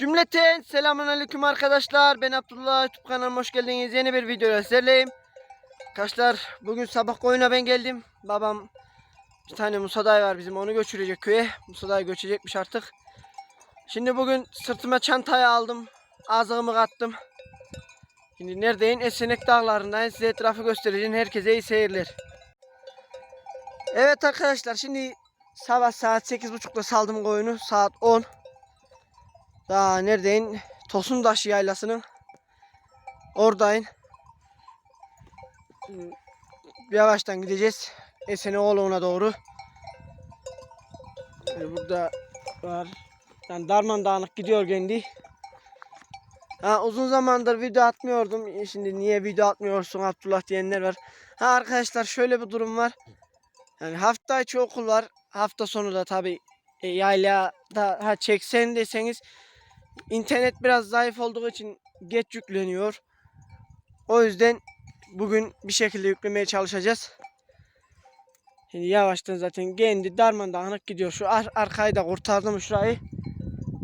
Cümleten selamünaleyküm arkadaşlar. Ben Abdullah YouTube kanalıma hoş geldiniz. Yeni bir videoyla sizlerleyim. Arkadaşlar bugün sabah koyuna ben geldim. Babam bir tane Musaday var bizim onu götürecek köye. Musaday göçecekmiş artık. Şimdi bugün sırtıma çantayı aldım. Ağzımı kattım. Şimdi neredeyim? Esenek dağlarındayım. Size etrafı göstereceğim. Herkese iyi seyirler. Evet arkadaşlar şimdi sabah saat 8.30'da saldım koyunu. Saat 10. Daha neredeyim? Tosundaş yaylasının oradayım. Yavaştan gideceğiz. Eseneoğlu'na doğru. Burada var. Yani darman dağınık gidiyor kendi. Ha, uzun zamandır video atmıyordum. Şimdi niye video atmıyorsun Abdullah diyenler var. Ha arkadaşlar şöyle bir durum var. Yani hafta içi okul var. Hafta sonu da tabi e, yaylada ha çeksen deseniz internet biraz zayıf olduğu için geç yükleniyor. O yüzden bugün bir şekilde yüklemeye çalışacağız. Şimdi yavaştan zaten kendi darman dağınık gidiyor. Şu ar arkayı da kurtardım şurayı.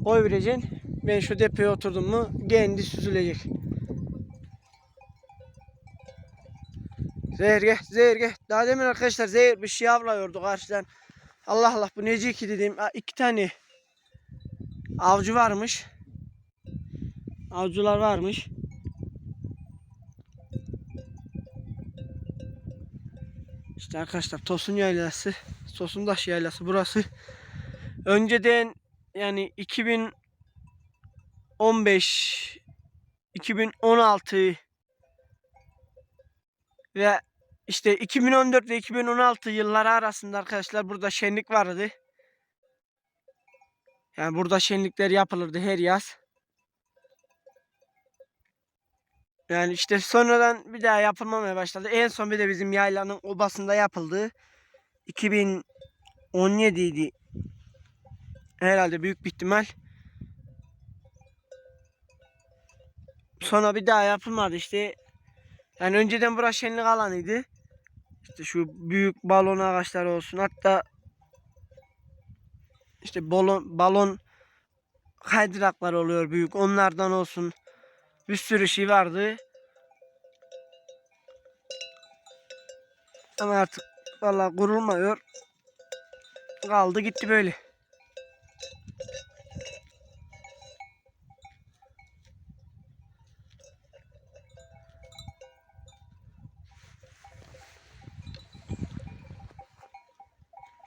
Koy vereceksin. Ben şu depoya oturdum mu kendi süzülecek. Zehir gel, zehir gel. Daha demin arkadaşlar zehir bir şey avlıyordu karşıdan. Allah Allah bu neci ki dedim. Ha, iki tane avcı varmış. Avcılar varmış. İşte arkadaşlar Tosun Yaylası, Tosundaş Yaylası burası. Önceden yani 2015 2016 ve işte 2014 ve 2016 yılları arasında arkadaşlar burada şenlik vardı. Yani burada şenlikler yapılırdı her yaz. Yani işte sonradan bir daha yapılmamaya başladı. En son bir de bizim yaylanın obasında yapıldı. 2017 idi. Herhalde büyük bir ihtimal. Sonra bir daha yapılmadı işte. Yani önceden burası şenlik alanıydı. İşte şu büyük balon ağaçları olsun. Hatta işte balon, balon kaydıraklar oluyor büyük. Onlardan olsun. Bir sürü şey vardı. Ama artık vallahi kurulmuyor. Kaldı gitti böyle.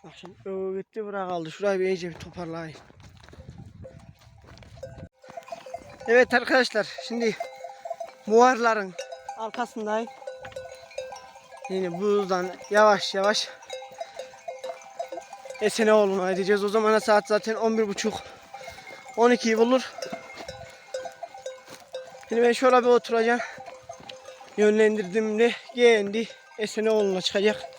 Bak şimdi o gitti bura kaldı. Şurayı bir iyice bir toparlayayım. Evet arkadaşlar şimdi muvarların arkasındayım. Yine buzdan yavaş yavaş Eseneoğlu'na edeceğiz. O zamana saat zaten 11.30 12'yi bulur. Şimdi ben şöyle bir oturacağım. Yönlendirdiğimde kendi Eseneoğlu'na çıkacak.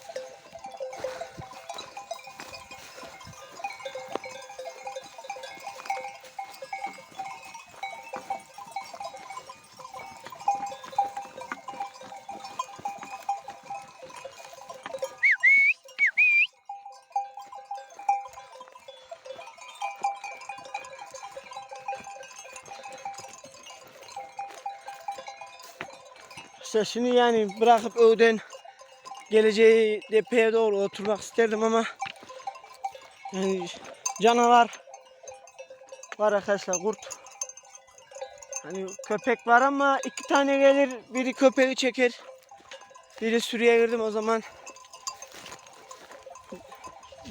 Şimdi yani bırakıp öğden geleceği depeye doğru oturmak isterdim ama yani canavar var arkadaşlar kurt. Hani köpek var ama iki tane gelir biri köpeği çeker. Biri sürüye girdim o zaman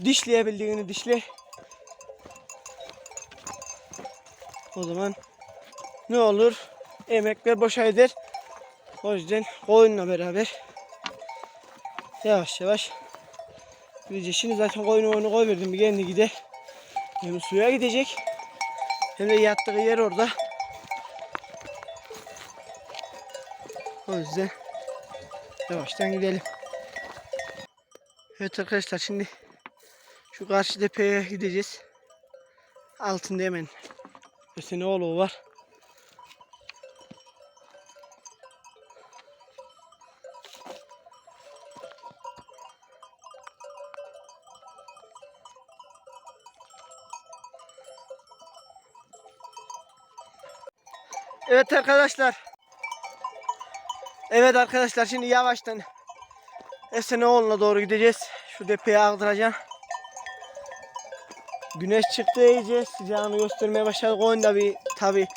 dişleyebildiğini dişle. O zaman ne olur? Emekler boşa eder. O yüzden koyunla beraber yavaş yavaş gideceğiz. Şimdi zaten koyunu onu koyverdim bir kendi gider. Hem suya gidecek hem de yattığı yer orada. O yüzden yavaştan gidelim. Evet arkadaşlar şimdi şu karşı tepeye gideceğiz. Altında hemen Öseneoğlu var. Evet arkadaşlar. Evet arkadaşlar şimdi yavaştan Esenoğlu'na doğru gideceğiz. Şu depeye ağdıracağım. Güneş çıktı iyice sıcağını göstermeye başladı. Koyun da bir tabi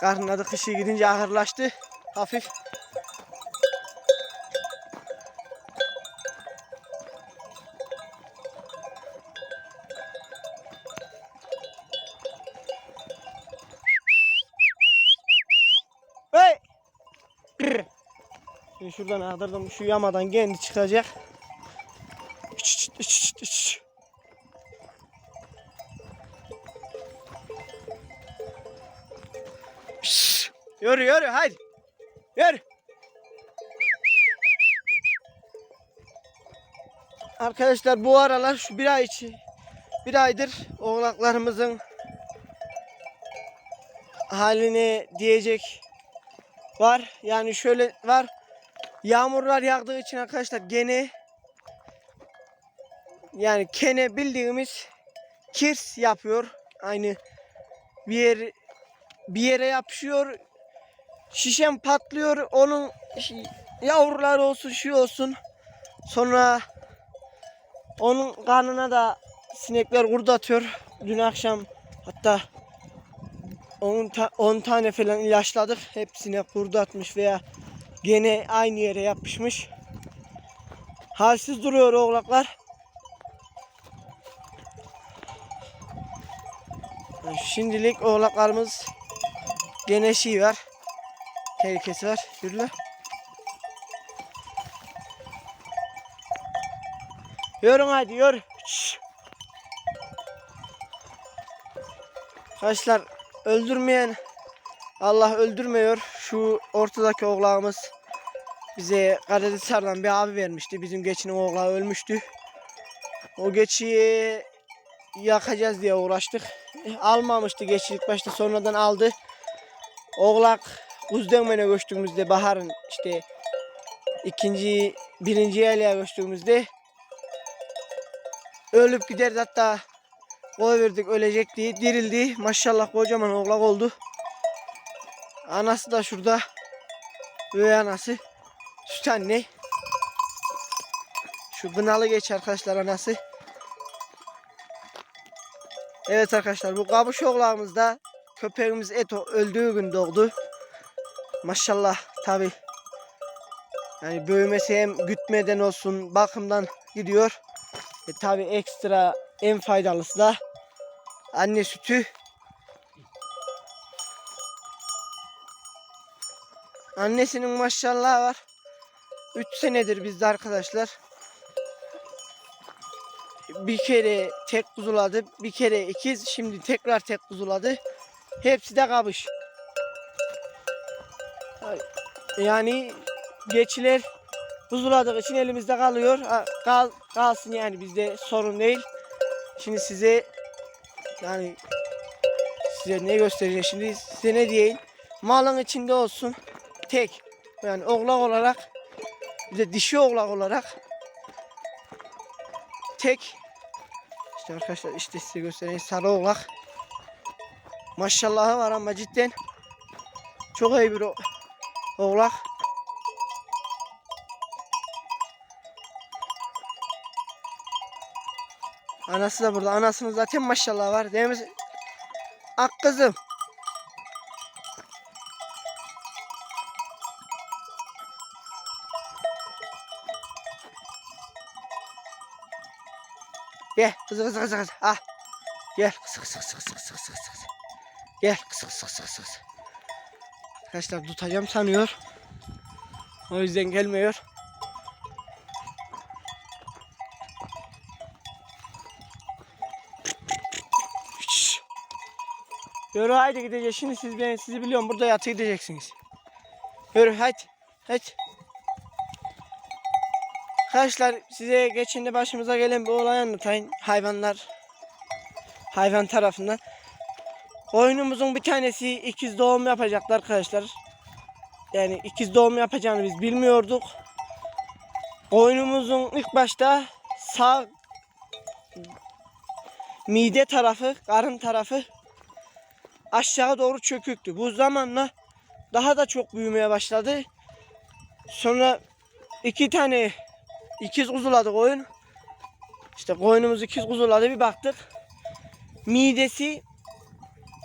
karnına kışı gidince ahırlaştı. Hafif. Hey! Brr. Şuradan ağdırdım. Şu yamadan kendi çıkacak. Çıt çıt çıt. Şşş! Yürü yürü haydi. Yürü. Arkadaşlar bu aralar şu bir ay içi bir aydır oğlaklarımızın haline diyecek var. Yani şöyle var. Yağmurlar yağdığı için arkadaşlar gene yani kene bildiğimiz kirs yapıyor. Aynı bir yer bir yere yapışıyor. Şişem patlıyor. Onun yavruları olsun şu olsun. Sonra onun karnına da sinekler kurdu atıyor. Dün akşam hatta 10 ta- 10 tane falan ilaçladık. Hepsine kurdu atmış veya gene aynı yere yapışmış. Halsiz duruyor oğlaklar. Şimdilik oğlaklarımız gene şey var. Tehlikesi var. Yürü. Yürün hadi. Şşş. Arkadaşlar öldürmeyen Allah öldürmüyor. Şu ortadaki oğlağımız bize Karadenizler'den bir abi vermişti. Bizim geçinin oğlağı ölmüştü. O geçiyi yakacağız diye uğraştık. Eh, Almamıştı geçi başta sonradan aldı. Oğlak Uzdemen'e göçtüğümüzde baharın işte ikinci birinci yeleğe göçtüğümüzde ölüp giderdi hatta koyverdik ölecek diye dirildi. Maşallah kocaman oğlak oldu. Anası da şurada. Üvey anası. Süt anne. Şu bınalı geç arkadaşlar anası. Evet arkadaşlar bu kabuş oğlağımız da köpeğimiz Eto öldüğü gün doğdu. Maşallah tabi. Yani büyümesi hem gütmeden olsun bakımdan gidiyor. E tabi ekstra en faydalısı da anne sütü. Annesinin maşallah var. 3 senedir bizde arkadaşlar. Bir kere tek kuzuladı, bir kere ikiz, şimdi tekrar tek kuzuladı. Hepsi de kabış. Yani geçiler kuzuladığı için elimizde kalıyor. Kal, kalsın yani bizde sorun değil. Şimdi size yani size ne göstereceğim şimdi size ne diyeyim. Malın içinde olsun tek yani oğlak olarak bir de dişi oğlak olarak tek işte arkadaşlar işte size göstereyim sarı oğlak maşallahı var ama cidden çok iyi bir oğlak Anası da burada. Anasının zaten maşallah var. Değil mi? Ak kızım. Gel kızı kızı kızı kızı. Ah. Gel kızı kızı kızı kızı kızı kızı kızı. Gel kızı kızı kızı kızı kızı. Arkadaşlar tutacağım sanıyor. O yüzden gelmiyor. Yürü haydi gideceğiz. Şimdi siz ben sizi biliyorum burada yatı gideceksiniz. Yürü hadi. Hadi. Arkadaşlar size geçende başımıza gelen bir olay anlatayım. Hayvanlar hayvan tarafından. Oyunumuzun bir tanesi ikiz doğum yapacaktı arkadaşlar. Yani ikiz doğum yapacağını biz bilmiyorduk. Oyunumuzun ilk başta sağ mide tarafı, karın tarafı aşağı doğru çöküktü. Bu zamanla daha da çok büyümeye başladı. Sonra iki tane ikiz kuzuladı koyun. İşte koyunumuz ikiz kuzuladı bir baktık. Midesi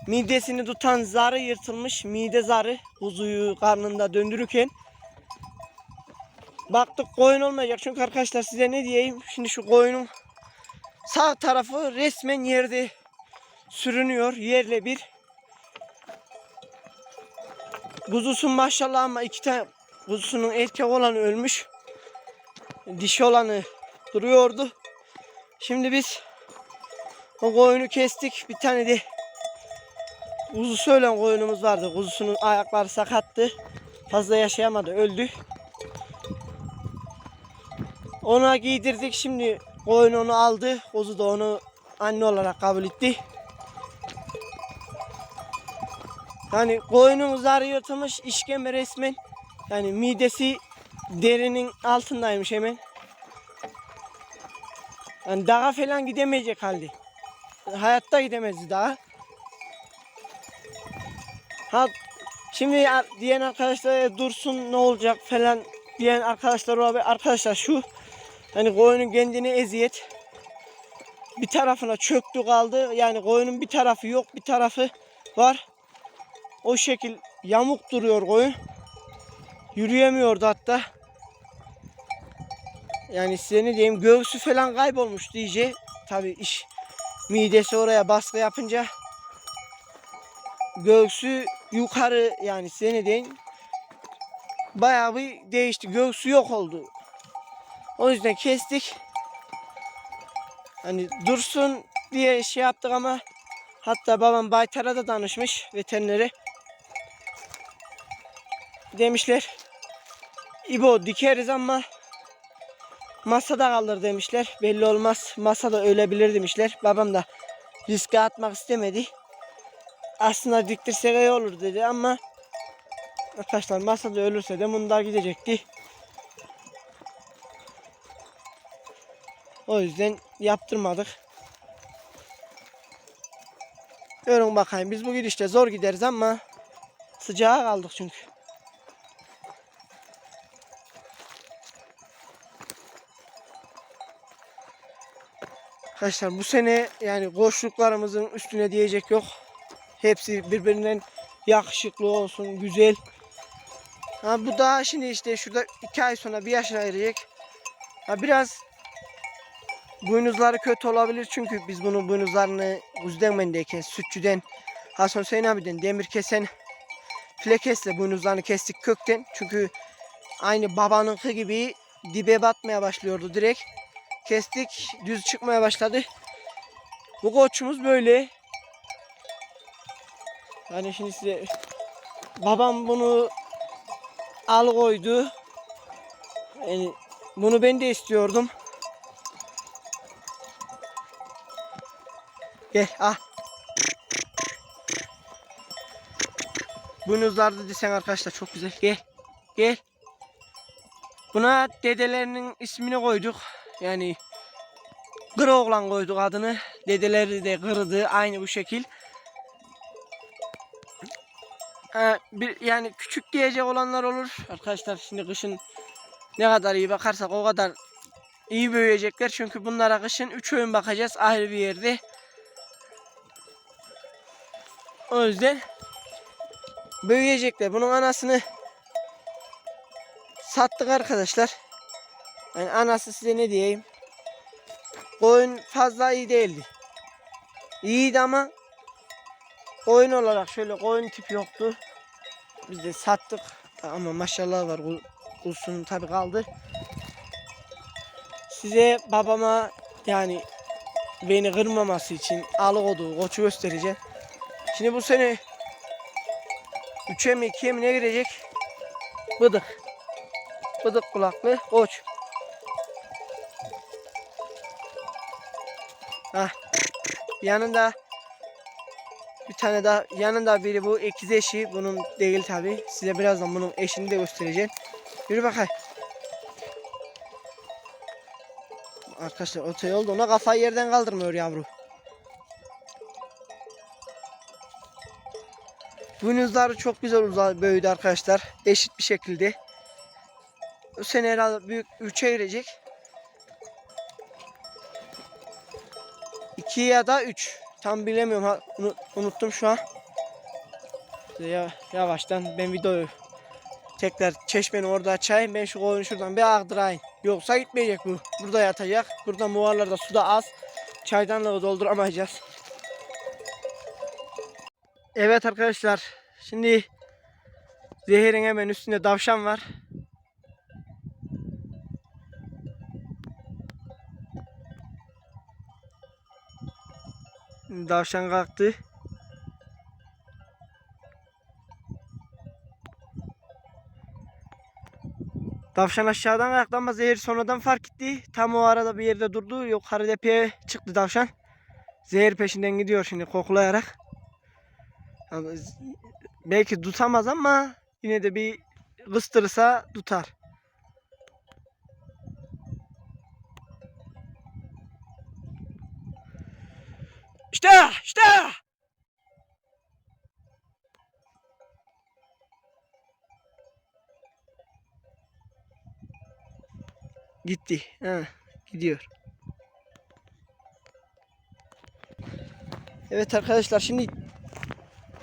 midesini tutan zarı yırtılmış. Mide zarı kuzuyu karnında döndürürken baktık koyun olmayacak. Çünkü arkadaşlar size ne diyeyim? Şimdi şu koyunun sağ tarafı resmen yerde sürünüyor. Yerle bir. Kuzusun maşallah ama iki tane kuzusunun erkek olanı ölmüş. Dişi olanı duruyordu. Şimdi biz o koyunu kestik. Bir tane de kuzusu ölen koyunumuz vardı. Kuzusunun ayakları sakattı. Fazla yaşayamadı. Öldü. Ona giydirdik. Şimdi koyun onu aldı. Kuzu da onu anne olarak kabul etti. Yani koyunun zarı yırtılmış işkembe resmen. Yani midesi derinin altındaymış hemen. Yani dağa falan gidemeyecek halde. Hayatta gidemezdi daha. Ha şimdi diyen arkadaşlar dursun ne olacak falan diyen arkadaşlar olabilir. Arkadaşlar şu hani koyunun kendine eziyet bir tarafına çöktü kaldı. Yani koyunun bir tarafı yok bir tarafı var. O şekil yamuk duruyor koyun. Yürüyemiyordu hatta. Yani size ne diyeyim göğsü falan kaybolmuş diyece. Tabi iş midesi oraya baskı yapınca göğsü yukarı yani size ne diyeyim bayağı bir değişti. Göğsü yok oldu. O yüzden kestik. Hani dursun diye şey yaptık ama hatta babam Baytar'a da danışmış veterinere. Demişler İbo dikeriz ama masada kalır demişler. Belli olmaz. Masada ölebilir demişler. Babam da riske atmak istemedi. Aslında diktirsek iyi olur dedi ama arkadaşlar masada ölürse de mundar gidecekti. O yüzden yaptırmadık. Görün bakayım biz bu gidişte zor gideriz ama sıcağa kaldık çünkü. Arkadaşlar bu sene yani koçluklarımızın üstüne diyecek yok. Hepsi birbirinden yakışıklı olsun, güzel. Ha, bu daha şimdi işte şurada iki ay sonra bir yaşına erecek. Ha, biraz boynuzları kötü olabilir çünkü biz bunun boynuzlarını Uzdenmen'deyken sütçüden Hasan Hüseyin abiden demir kesen flekesle boynuzlarını kestik kökten. Çünkü aynı babanınki gibi dibe batmaya başlıyordu direkt. Kestik düz çıkmaya başladı. Bu koçumuz böyle. Yani şimdi size babam bunu al koydu. Yani bunu ben de istiyordum. Gel ah. Boynuzlarda desen arkadaşlar çok güzel. Gel. Gel. Buna dedelerinin ismini koyduk. Yani Kır oğlan koyduk adını. Dedeleri de kırdı aynı bu şekil. Ha, bir yani küçük diyecek olanlar olur. Arkadaşlar şimdi kışın ne kadar iyi bakarsak o kadar iyi büyüyecekler. Çünkü bunlara kışın 3 öğün bakacağız ayrı bir yerde. O yüzden büyüyecekler. Bunun anasını sattık arkadaşlar. Yani anası size ne diyeyim? Koyun fazla iyi değildi. İyiydi ama koyun olarak şöyle koyun tipi yoktu. Biz de sattık. Ama maşallah var. Kul- Kulsunun tabi kaldı. Size babama yani beni kırmaması için alıkodu koçu göstereceğim. Şimdi bu sene 3'e mi 2'ye mi ne girecek? Bıdık. Bıdık kulaklı koç. Hah. Yanında bir tane daha yanında biri bu ikiz eşi bunun değil tabi. Size birazdan bunun eşini de göstereceğim. Yürü bakayım. Arkadaşlar otoyolda ona kafayı yerden kaldırmıyor yavru. Boynuzları çok güzel uzadı büyüdü arkadaşlar. Eşit bir şekilde. Bu sene herhalde büyük 3'e girecek. 2 ya da 3. Tam bilemiyorum. Ha, unu- unuttum şu an. Ya, yavaştan ben videoyu tekrar çeşmenin orada açayım. Ben şu koyunu şuradan bir ağdırayım. Yoksa gitmeyecek bu. Burada yatacak. Burada muvarlarda su da az. Çaydanlığı dolduramayacağız. Evet arkadaşlar. Şimdi Zehir'in hemen üstünde davşan var. Davşan kalktı. Tavşan aşağıdan kalktı ama zehir sonradan fark etti. Tam o arada bir yerde durdu. Yukarı tepeye çıktı tavşan. Zehir peşinden gidiyor şimdi koklayarak. Yani belki tutamaz ama yine de bir kıstırırsa tutar. İşte, işte. Gitti. Ha, gidiyor. Evet arkadaşlar şimdi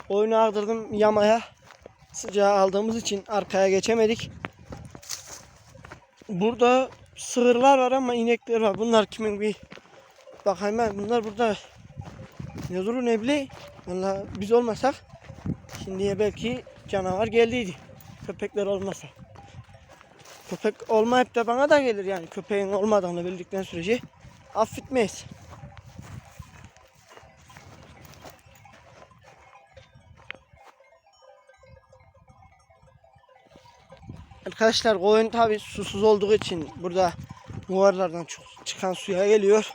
oyunu aldırdım yamaya. Sıcağı aldığımız için arkaya geçemedik. Burada sığırlar var ama inekler var. Bunlar kimin bir bakayım ben. Bunlar burada ne bileyim. Valla biz olmasak şimdiye belki canavar geldiydi. Köpekler olmasa. Köpek olmayıp da bana da gelir yani. Köpeğin olmadığını bildikten sürece affetmeyiz. Arkadaşlar koyun tabi susuz olduğu için burada muvarlardan çok çıkan suya geliyor.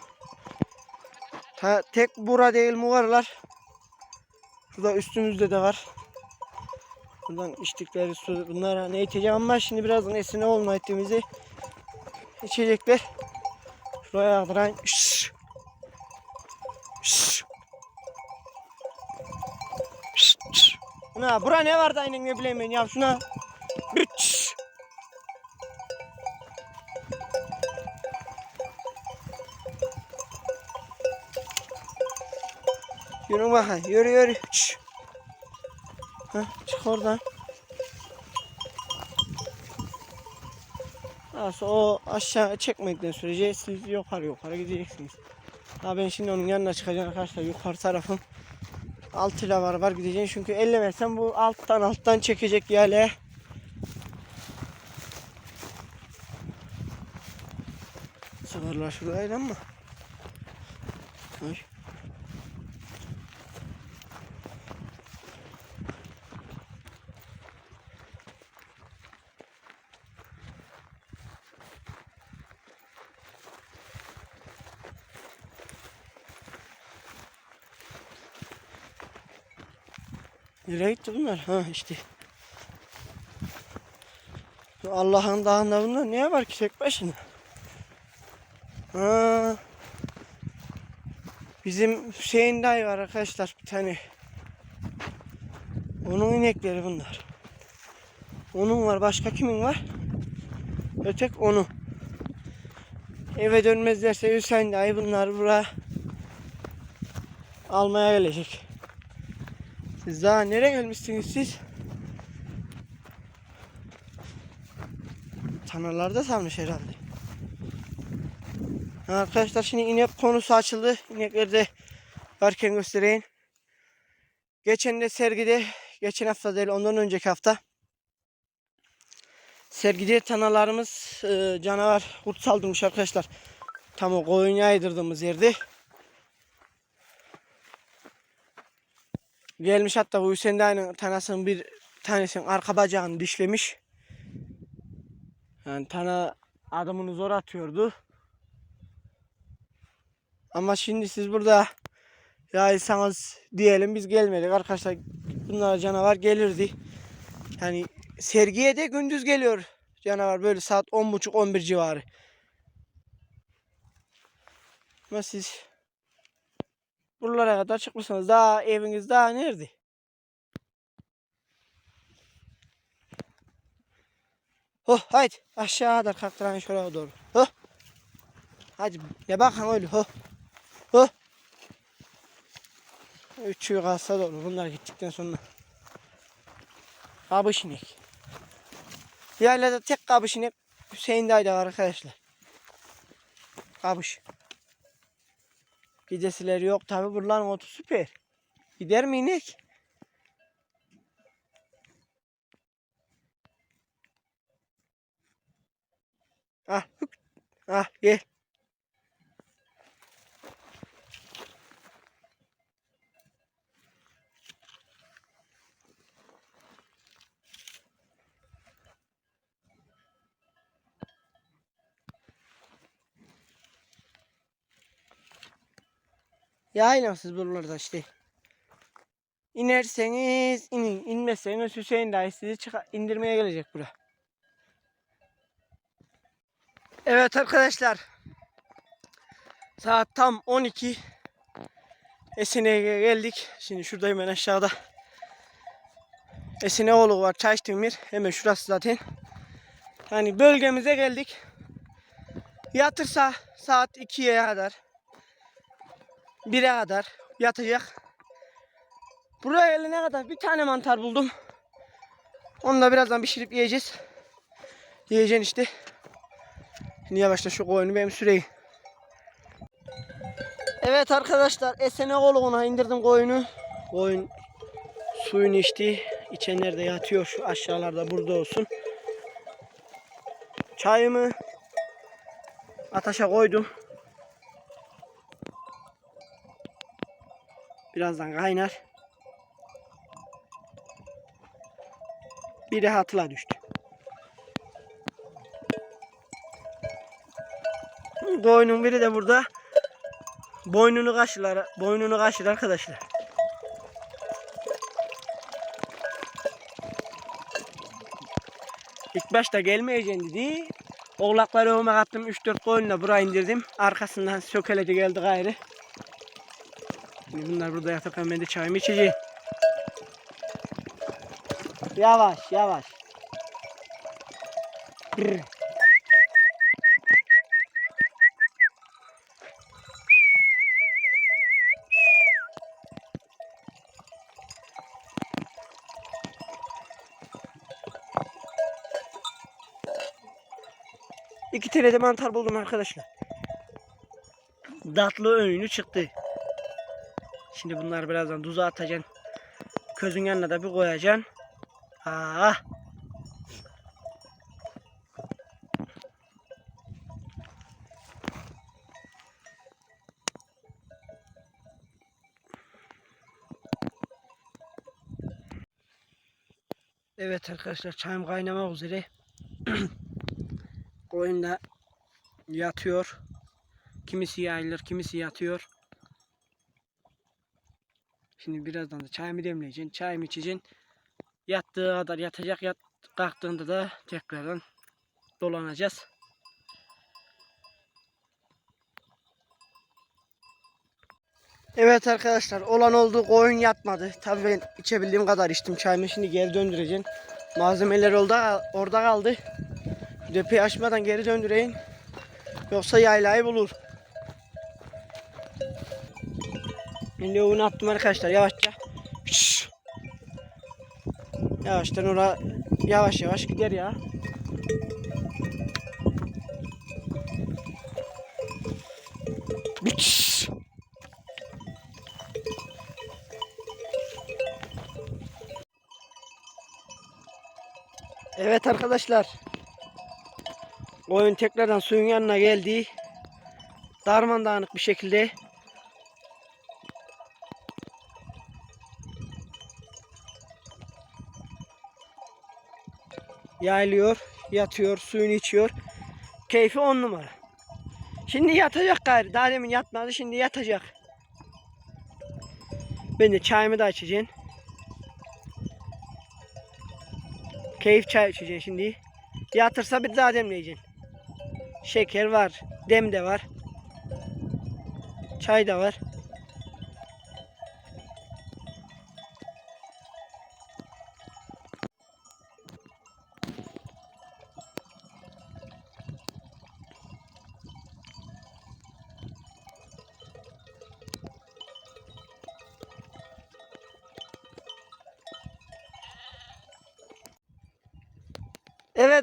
Ta, tek bura değil muvarlar. Şurada üstümüzde de var. Buradan içtikleri su bunlara ne içeceğim ama şimdi birazdan esine olma ettiğimizi içecekler. Şuraya aktarayım. Şşş. Şşş. Şşş. Buna bura ne var da aynen ne ben ya şuna. Şşş. Yürü bakayım. Yürü yürü. Heh, çık oradan. Nasıl o aşağı çekmedikten sürece siz yukarı yukarı gideceksiniz. Ha ben şimdi onun yanına çıkacağım arkadaşlar yukarı tarafın altıyla var var gideceğim çünkü ellemezsem bu alttan alttan çekecek yale. Sıvırlar şuraydı ama. Nereye bunlar? Ha işte. Allah'ın dağında bunlar niye var ki tek başına? Ha. Bizim Hüseyin dayı var arkadaşlar bir tane. Onun inekleri bunlar. Onun var. Başka kimin var? Ötek onu. Eve dönmezlerse Hüseyin dayı bunlar buraya almaya gelecek. Siz daha nereye gelmişsiniz siz? Tanrılarda salmış herhalde. Ha, Arkadaşlar şimdi inek konusu açıldı. İnekleri de varken göstereyim. Geçen de sergide, geçen hafta değil ondan önceki hafta sergide tanalarımız e, canavar kurt saldırmış arkadaşlar. Tam o koyun yaydırdığımız yerde. Gelmiş hatta Hüseyin Dayı'nın tanasının bir tanesinin arka bacağını dişlemiş. Yani tana adamını zor atıyordu. Ama şimdi siz burada yaysanız diyelim biz gelmedik arkadaşlar. Bunlar canavar gelirdi. Yani sergiye de gündüz geliyor canavar böyle saat 10.30-11 civarı. Ama siz Buralara kadar çıkmışsınız. Daha eviniz daha nerede? Oh haydi aşağı da kalktıran şuraya doğru. Oh. Hadi ya bakın öyle. Oh. Oh. Üçü kalsa doğru. Bunlar gittikten sonra. Kabış inek. Yerlerde tek kabış inek Hüseyin Dayı da var arkadaşlar. Kabış. Gidesileri yok tabi buraların otu süper. Gider mi inek? Ah, ah gel. Yayla siz buralarda işte. İnerseniz inin, inmezseniz Hüseyin dayı sizi çıkar, indirmeye gelecek bura. Evet arkadaşlar. Saat tam 12. Esene'ye geldik. Şimdi şuradayım ben aşağıda. Eseneoğlu var. Çay içtiğim yer. Hemen şurası zaten. Yani bölgemize geldik. Yatırsa saat 2'ye kadar 1'e kadar yatacak. Buraya gelene kadar bir tane mantar buldum. Onu da birazdan pişirip yiyeceğiz. Yiyeceksin işte. Şimdi yavaşla şu koyunu benim süreyim. Evet arkadaşlar esene koluğuna indirdim koyunu. Koyun suyunu içti. İçenler de yatıyor şu aşağılarda burada olsun. Çayımı ateşe koydum. Birazdan kaynar. Biri hatıla düştü. Boynun biri de burada. Boynunu kaşılar, boynunu kaşır arkadaşlar. İlk başta gelmeyeceğim dedi. Oğlakları öme attım 3-4 koyunla buraya indirdim. Arkasından sökeleci geldi gayrı. Şimdi bunlar burada yatarken ben de çayımı içeceğim. Yavaş yavaş. Brr. İki tane de mantar buldum arkadaşlar. Datlı önünü çıktı. Şimdi bunları birazdan tuza atacaksın. Közün yanına da bir koyacaksın. Ah. Evet arkadaşlar çayım kaynamak üzere. Koyun da yatıyor. Kimisi yayılır, kimisi yatıyor. Şimdi birazdan da çayımı demleyeceksin. Çayımı içeceksin. Yattığı kadar yatacak. Yat, kalktığında da tekrardan dolanacağız. Evet arkadaşlar olan oldu koyun yatmadı. Tabii ben içebildiğim kadar içtim çayımı şimdi geri döndüreceğim. Malzemeler orada, orada kaldı. Depeyi açmadan geri döndüreyim. Yoksa yaylayı bulur. Şimdi onu attım arkadaşlar yavaşça. Yavaştan ora yavaş yavaş gider ya. Evet arkadaşlar. Oyun tekrardan suyun yanına geldi. Darman dağınık bir şekilde. Yaylıyor, yatıyor, suyunu içiyor. Keyfi on numara. Şimdi yatacak gayrı. Daha demin yatmadı, şimdi yatacak. Ben de çayımı da içeceğim. Keyif çay içeceğim şimdi. Yatırsa bir daha demleyeceksin. Şeker var, dem de var. Çay da var.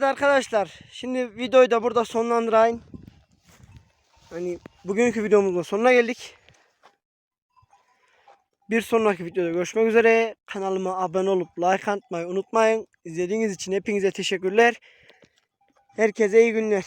Arkadaşlar. Şimdi videoyu da burada sonlandırayım. Hani bugünkü videomuzun sonuna geldik. Bir sonraki videoda görüşmek üzere. Kanalıma abone olup like atmayı unutmayın. İzlediğiniz için hepinize teşekkürler. Herkese iyi günler.